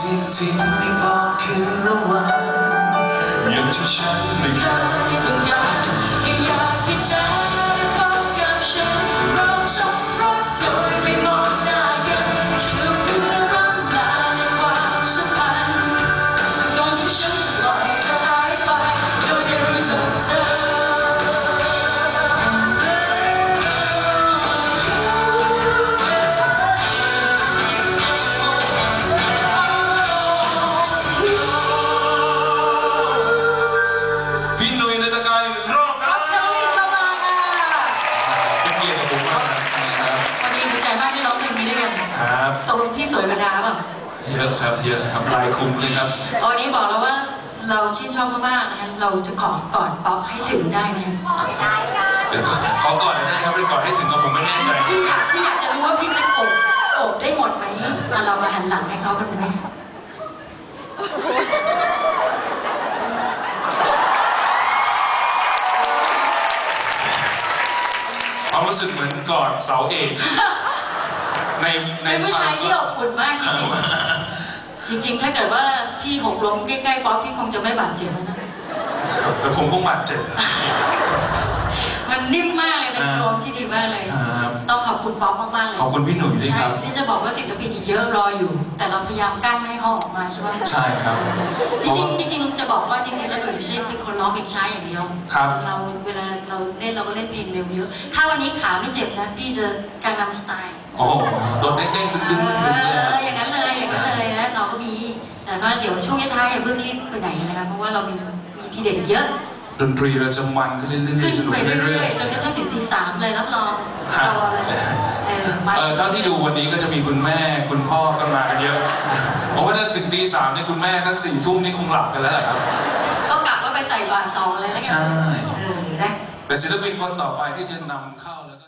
จริงๆไม่บอกคืนละวันอย่างที่ฉันไม่เคเคย ครับตกลงพี่สวยกว่าดาเปล่าเยอะครับเยอะครับลายคุ้มเลยครับวันนี้บอกแล้วว่าเราชื่นชอบมากๆนะคะเราจะขอกอดป๊อปให้ถึงได้ไหมคะเดี๋ยวขอก่อนได้ครับไปก่อนให้ถึงกับผมไม่แน่ใจพี่อยากพี่อยากจะรู้ว่าพี่จะโอบโอบได้หมดไหมแต่เรามาหันหลังให้เขากันไหมความรู้สึกเหมือนกอดเสาเอก ในในเป็นผู้ชายที่อบอุ่นมากจริงๆจริง ๆ ถ้าเกิดว่าพี่หกล้มใกล้ๆป๊อปพี่คงจะไม่บาดเจ็บแล้วนะแต่ผมคงบาดเจ็บมันนิ่มมากเลยเป็นรวมที่ดีมากเลย ครับต้องขอบ คุณป๊อปมากๆเลยขอบคุณพี่หนุ่ยด้วยครับใช่นี่จะบอกว่าศิลปินอีกเยอะรออยู่ แต่เราพยายามกั้นให้เขาออกมาใช่ไหมใช่ครับ จริงๆจริงๆจะบอกว่าจริงๆแล้วหนูไม่ใช่เป็นคนร้องเพลงช้าอย่างเดียวครับเราเวลาเราเล่นเราก็เล่นเพลงเร็วเยอะ ถ้าวันนี้ขาไม่เจ็บนะพี่จะการนำสไตล์โอ้โหโดดเด้งๆดึงๆดึงๆดึงๆเลยเอครับออย่างนั้นเลยอย่างนั้นเลยนะเราก็มีแต่ว่าเดี๋ยวช่วงท้ายๆอย่าเพิ่งรีบไปไหนนะคะเพราะว่าเรามีมีทีเด็ดเยอะ ดนตรีเราจะมันขึ้นเรื่ขึ้อยนๆสนุกไปขึ้นเรื่เรื่ออยยๆจนกระทั่งถึงทีสามเลยรับรองฮะรอเลยเออมาๆเออเท่าที่ดูวันนี้ก็จะมีคุณแม่คุณพ่อก็มากันเยอะผมว่าถ้าถึงตีสามเนี่ยคุณแม่ทั้งสี่ทุ่มนี่คงหลับกันแล้วแหละครับ ก็กลับว่าไปใส่บาตรต่อเลยแล้วกัใช่ เออนะ แต่ศิลปินคนต่อไปที่จะนำเข้าแล้วก็